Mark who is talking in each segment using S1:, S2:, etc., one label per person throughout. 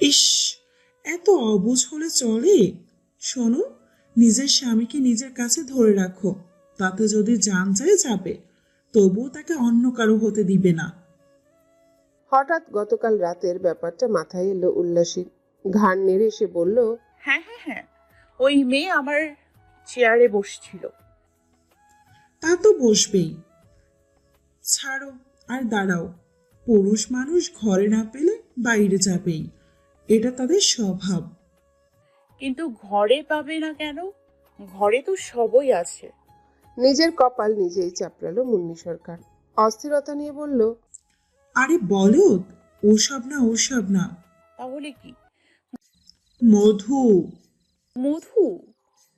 S1: ইস এত অবুঝ হলে চলে। শোনো নিজের স্বামীকে নিজের কাছে ধরে রাখো তাতে যদি জান যায় যাবে তবুও তাকে অন্য কারও হতে দিবে না।
S2: হঠাৎ গতকাল রাতের ব্যাপারটা মাথায় এলো উল্লাসীর। ঘাড় নেড়ে সে বলল
S3: হ্যাঁ হ্যাঁ হ্যাঁ ওই মেয়ে আমার চেয়ারে বসছিল।
S1: তা তো বসবেই। ছাড়ো আর দাঁড়াও পুরুষ মানুষ ঘরে না পেলে বাইরে যাবেই। এটা তাদের স্বভাব।
S3: কিন্তু ঘরে পাবে না কেন? ঘরে তো সবই আছে।
S2: নিজের কপাল নিজেই চাপড়ালো মুন্নি সরকার। অস্থিরতা নিয়ে বলল
S1: আরে বলদ ওসব না ওসব না।
S3: তাহলে কি?
S1: মধু।
S3: মধু?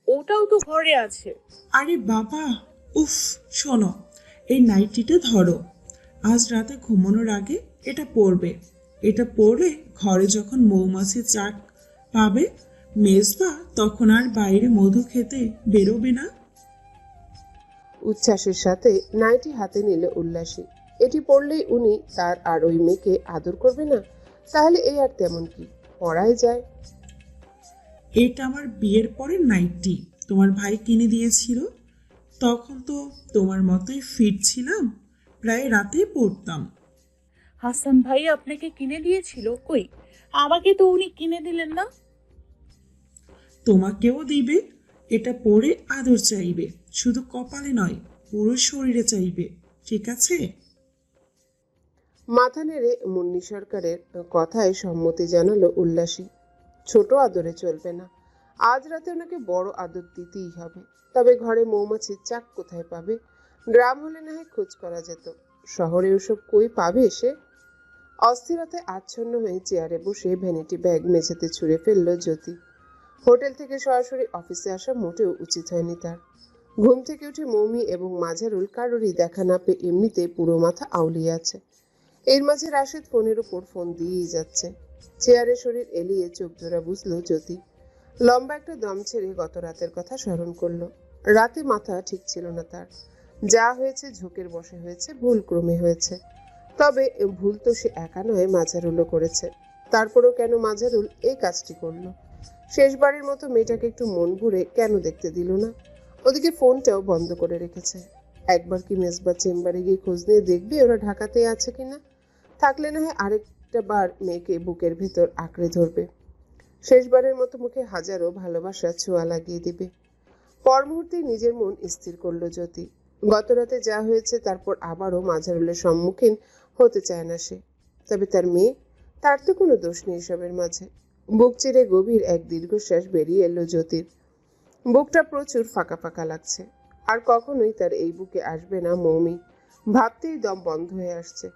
S3: ওটাও তো ঘরে আছে।
S1: আরে বাবা উফ শোনো এই নাইটিটা ধরো। আজ রাতে ঘুমানোর আগে এটা পরবে। এটা পরলে ঘরে যখন মৌমাছি চাক পাবে মেজবা তখন আর বাইরে মধু খেতে বেরোবে না।
S2: উচ্ছ্বাসের সাথে নাইটি হাতে নিল উল্লাসী। এটি পড়লেই উনি তার আর ওই মেয়েকে আদর করবে না? তাহলে এই আর তেমন কি? পড়াই যায়।
S1: এটা আমার বিয়ের পরে নাইটি। তোমার ভাই কিনে দিয়েছিল। তখন তো তোমার মতোই ফিট ছিলাম প্রায় রাতেই পড়তাম।
S3: হাসান ভাই আপনাকে কিনে দিয়েছিল? কই? আমাকে তো উনি কিনে দিলেন না।
S1: তোমাকেও দিবে এটা পরে আদর চাইবে। শুধু কপালে নয় পুরো শরীরে চাইবে। ঠিক আছে?
S2: মাথা নেড়ে মুন্নি সরকারের কথায় সম্মতি জানালো উল্লাসী। ছোট আদরে চলবে না। আজ রাতে ওনাকে বড় আদর দিতেই হবে। তবে ঘরে মৌমাছির চাক কোথায় পাবে? গ্রাম হলে না হয় খোঁজ করা যেত। শহরে ওসব কই পাবে সে? অস্থিরতায় আচ্ছন্ন হয়ে চেয়ারে বসে ভ্যানিটি ব্যাগ মেঝেতে ছুঁড়ে ফেলল জ্যোতি। হোটেল থেকে সরাসরি অফিসে আসা মোটেও উচিত হয়নি তার। ঘুম থেকে উঠে মৌমি এবং মাঝারুল কারোরই দেখা না পেয়ে এমনিতে পুরো মাথা আউলিয়ে আছে। এর মাঝে রাশেদ ফোনের উপর ফোন দিয়েই যাচ্ছে। চেয়ারে শরীর এলিয়ে চোখ ধরা বুঝলো জ্যোতি। লম্বা একটা দম ছেড়ে গত রাতের কথা স্মরণ করল। রাতে মাথা ঠিক ছিল না তার। যা হয়েছে ঝোঁকের বসে হয়েছে, ভুল ক্রমে হয়েছে। তবে ভুল তো সে একা নয় মাঝারুলও করেছে। তারপরও কেন মাঝারুল এই কাজটি করল? শেষবারের মতো মেয়েটাকে একটু মন ভরে কেন দেখতে দিল না? ওদিকে ফোনটাও বন্ধ করে রেখেছে। একবার কি মেজবা চেম্বারে গিয়ে খোঁজ নিয়ে দেখবে ওরা ঢাকাতে আছে কিনা? থাকলে না হয় আরেকটা বার মেয়েকে বুকের ভেতর আঁকড়ে ধরবে। শেষবারের মতো মুখে হাজারো ভালোবাসা ছোঁয়া লাগিয়ে দিবে। পর মুহূর্তেই নিজের মন স্থির করল জ্যোতি। গতরাতে যা হয়েছে তারপর আবারও মাঝারুলের সম্মুখীন হতে চায় না সে। তবে তার মেয়ে তার তো কোনো দোষ নেই এসবের মাঝে। বুক চিরে গভীর এক দীর্ঘশ্বাস বেরিয়ে এলো জ্যোতির। বুকটা প্রচুর ফাঁকা ফাঁকা লাগছে। আর কখনোই তার এই বুকে আসবে না মৌমি ভাবতেই দম বন্ধ হয়ে আসছে।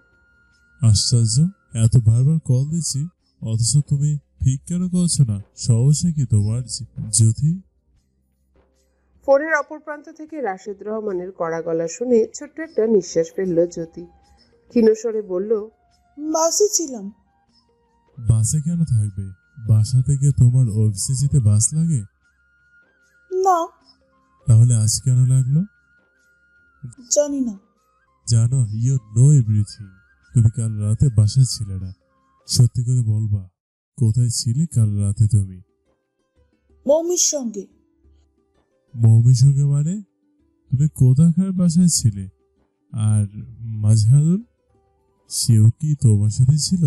S4: আশ্চর্য এত বারবার কল দিচ্ছি অথচ তুমি ঠিক কেন করছ না? সমস্যা কি তোমার? জ্যোতি?
S2: ফোনের অপর প্রান্ত থেকে রাশেদ রহমানের কড়া গলা শুনে ছোট্ট একটা নিঃশ্বাস ফেলল জ্যোতি। ক্ষীণস্বরে বলল
S1: বাসে ছিলাম।
S4: বাসে কেন থাকবে? বাসা থেকে তোমার অফিসে যেতে বাস লাগে?
S1: না।
S4: তাহলে আজ কেন লাগল?
S1: জানি না।
S4: জানো ইউ নো এভরিথিং তুমি কাল রাতে বাসায় ছিলে না। সত্যি করে বলবা কোথায় ছিলে কাল রাতে তুমি?
S1: মৌমির সঙ্গে।
S4: মৌমির সঙ্গে মানে? তুমি কোথাকার বাসায় ছিলে? আর মাঝহারুল সেও কি তোমার সাথে ছিল?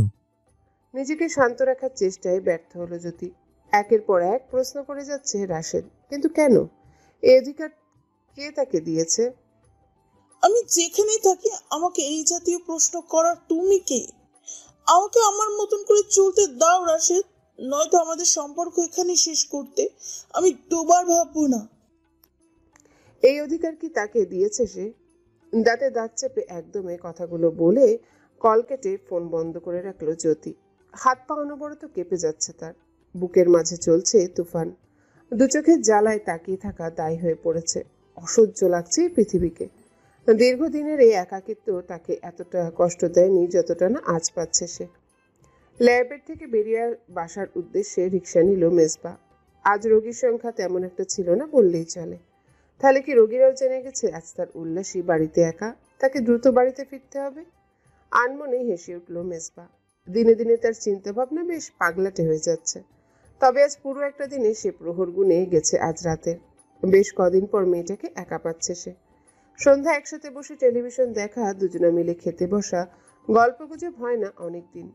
S2: নিজেকে শান্ত রাখার চেষ্টায় ব্যর্থ হলো জ্যোতি। একের পর এক প্রশ্ন করে যাচ্ছে রাশেদ কিন্তু কেন? এই অধিকার কে তাকে দিয়েছে?
S5: আমি যেখানেই থাকি আমাকে এই জাতীয় প্রশ্ন করার তুমি কে? আমাকে আমার মতন করে চলতে দাও রাশেদ নয়তো আমাদের সম্পর্ক এখানেই শেষ করতে আমি দুবার ভাববো না।
S2: এই অধিকার কি তাকে দিয়েছে সে? দাঁতে দাঁত চেপে একদমে কথাগুলো বলে কল কেটে ফোন বন্ধ করে রাখল জ্যোতি। হাত পা অনবরত কেঁপে যাচ্ছে তার। বুকের মাঝে চলছে তুফান। দু চোখের জ্বালায় তাকিয়ে থাকা দায়ী হয়ে পড়েছে। অসহ্য লাগছে পৃথিবীকে। দীর্ঘদিনের এই একাকিত্ব তাকে এতটা কষ্ট দেয়নি যতটা না আজ পাচ্ছে সে। ল্যাবের থেকে বেরিয়ে বাসার উদ্দেশ্যে রিক্সা নিল মেজবা। আজ রোগীর সংখ্যা তেমন একটা ছিল না বললেই চলে। তাহলে কি রোগীরাও জেনে গেছে আজ তার উল্লাসী বাড়িতে একা? তাকে দ্রুত বাড়িতে ফিরতে হবে? আনমনে হেসে উঠল মেজবা। দিনে দিনে তার চিন্তা ভাবনা বেশ পাগলাটে হয়ে যাচ্ছে। তবে আজ পুরো একটা দিনে সে প্রহর গুনে গেছে আজ রাতে। বেশ কদিন পর মেয়েটাকে একা পাচ্ছে সে। সন্ধ্যা একসাথে বসে টেলিভিশন দেখা, দুজনে মিলে খেতে বসা গল্পগুজব হয় না অনেকদিন।